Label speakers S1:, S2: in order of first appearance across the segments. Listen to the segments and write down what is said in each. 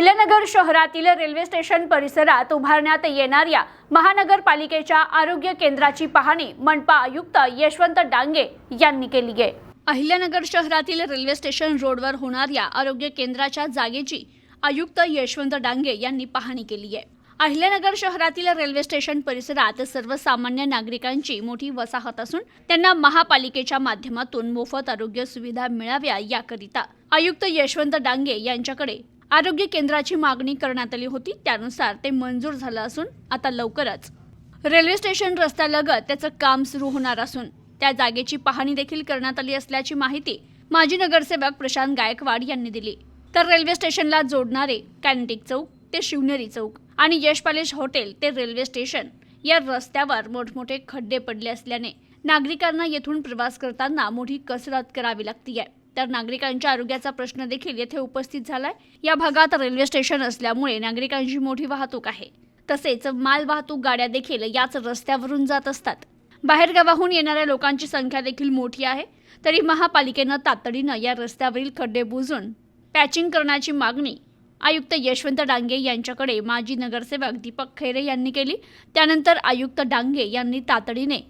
S1: अहिल्यानगर शहरातील railway station परिसरात उभारण्यात येणाऱ्या महानगरपालिकेच्या आरोग्य केंद्राची पाहणी मनपा आयुक्त यशवंत डांगे यांनी केली आहे. अहिल्यानगर शहरातील रेल्वे स्टेशन रोडवर होणाऱ्या आरोग्य केंद्राच्या जागेची आयुक्त यशवंत डांगे यांनी पाहणी केली आहे. अहिल्यानगर शहरातील रेल्वे स्टेशन परिसरात सर्वसामान्य नागरिकांची मोठी वसाहत असून त्यांना महापालिकेच्या माध्यमातून मोफत आरोग्य सुविधा मिळाव्या याकरिता आयुक्त यशवंत डांगे यांच्याकडे आरोग्य केंद्राची मागणी करण्यात आली होती. त्यानुसार ते मंजूर झालं असून आता लवकरच रेल्वे स्टेशन रस्त्यालगत त्याचं काम सुरू होणार असून त्या जागेची पाहणी देखील करण्यात आली असल्याची माहिती माजी नगरसेवक प्रशांत गायकवाड यांनी दिली. तर रेल्वे स्टेशनला जोडणारे कॅन्टिक चौक ते शिवनेरी चौक आणि यश पॅलेस हॉटेल ते रेल्वे स्टेशन या रस्त्यावर मोठमोठे खड्डे पडले असल्याने नागरिकांना येथून प्रवास करताना मोठी कसरत करावी लागतीये. तर नागरिकांच्या आरोग्याचा प्रश्न देखील येथे उपस्थित झालाय. या भागात रेल्वे स्टेशन असल्यामुळे नागरिकांची मोठी वाहतूक आहे. तसेच माल वाहतूक गाड्या देखील याच रस्त्यावरून जात असतात. बाहेरगावाहून येणाऱ्या लोकांची संख्या देखील मोठी आहे. तरी महापालिकेनं तातडीनं या रस्त्यावरील खड्डे बुजून पॅचिंग करण्याची मागणी आयुक्त यशवंत डांगे यांच्याकडे माजी नगरसेवक दीपक खैरे यांनी केली. त्यानंतर आयुक्त डांगे यांनी तातडीने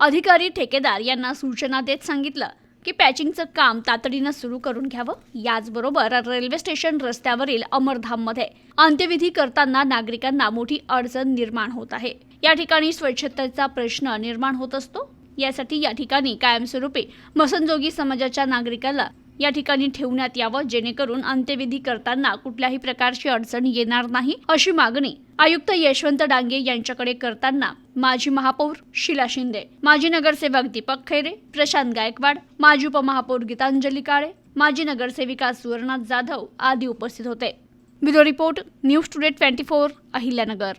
S1: अधिकारी ठेकेदार यांना सूचना देत सांगितलं. की पॅचिंगचं काम तातडीनं सुरू करून घ्यावं. याचबरोबर रेल्वे स्टेशन रस्त्यावरील अमरधाममध्ये अंत्यविधी करताना नागरिकांना मोठी अडचण निर्माण होत आहे. या ठिकाणी स्वच्छतेचा प्रश्न निर्माण होत असतो. यासाठी या ठिकाणी कायमस्वरूपी मसनजोगी समाजाच्या नागरिकाला या ठिकाणी ठेवण्यात यावं जेणेकरून अंत्यविधी करताना कुठल्याही प्रकारची अडचण येणार नाही अशी मागणी आयुक्त यशवंत डांगे यांच्याकडे करताना माजी महापौर शिला शिंदे माजी नगरसेवक दीपक खैरे प्रशांत गायकवाड माजी उपमहापौर गीतांजली काळे माजी नगरसेविका सुवर्णा जाधव आदी उपस्थित होते. Bureau report news today twenty four Ahilyanagar.